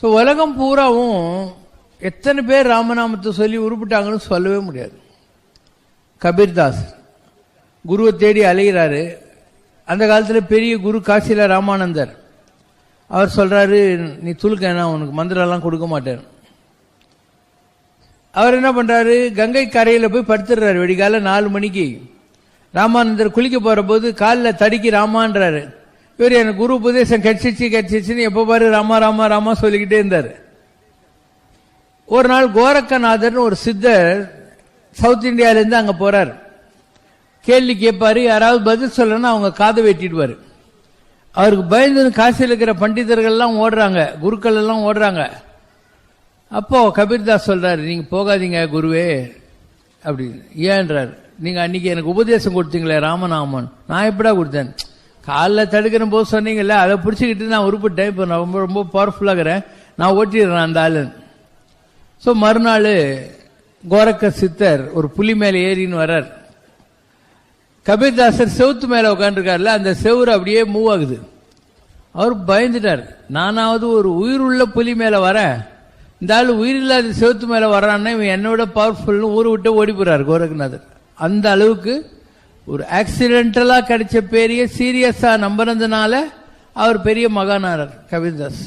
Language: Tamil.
ஸோ உலகம் பூராவும் எத்தனை பேர் ராமநாமத்தை சொல்லி உருப்பிட்டாங்கன்னு சொல்லவே முடியாது. கபீர்தாஸ் குருவை தேடி அலைகிறாரு அந்த காலத்தில் பெரிய குரு காசியில் ராமானந்தர். அவர் சொல்கிறாரு நீ துளுக்கேனா உனக்கு மந்திரம்லாம் கொடுக்க மாட்டேன். அவர் என்ன பண்ணுறாரு கங்கை கரையில் போய் படுத்துடுறாரு. வெடிக்கால நாலு மணிக்கு. ராமானந்தர் குளிக்க போகிற போது காலில் தடுக்கி ராமான்றாரு. இவர் எனக்கு குரு உபதேசம் கட்சிச்சு கட்சிச்சுன்னு எப்போ பாரு ராமா ராமா ராமா சொல்லிக்கிட்டே இருந்தார். ஒரு நாள் கோரக்கநாதர்னு ஒரு சித்தர் சவுத் இந்தியாவிலேருந்து அங்கே போறார். கேள்வி கேட்பாரு யாராவது பதில் சொல்லணும்னா அவங்க காதை வெட்டிடுவார். அவருக்கு பயந்து காசியில் இருக்கிற பண்டிதர்கள்லாம் ஓடுறாங்க குருக்கள் எல்லாம் ஓடுறாங்க. அப்போ கபீர்தாஸ் சொல்றாரு நீங்க போகாதீங்க குருவே அப்படி ஏன்றார்? நீங்க அன்னைக்கு எனக்கு உபதேசம் கொடுத்தீங்களே ராமநாமன். நான் எப்படா கொடுத்தேன்? காலில் தடுக்கிற போது சொன்னீங்கல்ல அதை பிடிச்சிக்கிட்டு நான் உருப்பிட்டேன். இப்போ நான் ரொம்ப ரொம்ப பவர்ஃபுல்லாகிறேன் நான் ஓட்டிடுறேன் அந்த ஆளு. ஸோ மறுநாள் கோரக்க சித்தர் ஒரு புலி மேலே ஏறின்னு வர்றார். கபீர்தாசர் செவுத்து மேலே உட்காந்துருக்காருல அந்த செவுரு அப்படியே மூவ் ஆகுது. அவர் பயந்துட்டார். நானாவது ஒரு உயிர் உள்ள புலி மேலே வரேன். இந்த ஆள் உயிர் இல்லாத செவுத்து மேலே வரான்னா இவன் என்னோட பவர்ஃபுல்னு ஊரை விட்டு ஓடி போறார் கோரக்நாதர் அந்த அளவுக்கு ஒரு ஆக்சிடென்டலா கிடைச்ச பெரிய சீரியஸா நம்பினதுனால அவர் பெரிய மகானாரர் கவிதாஸ்.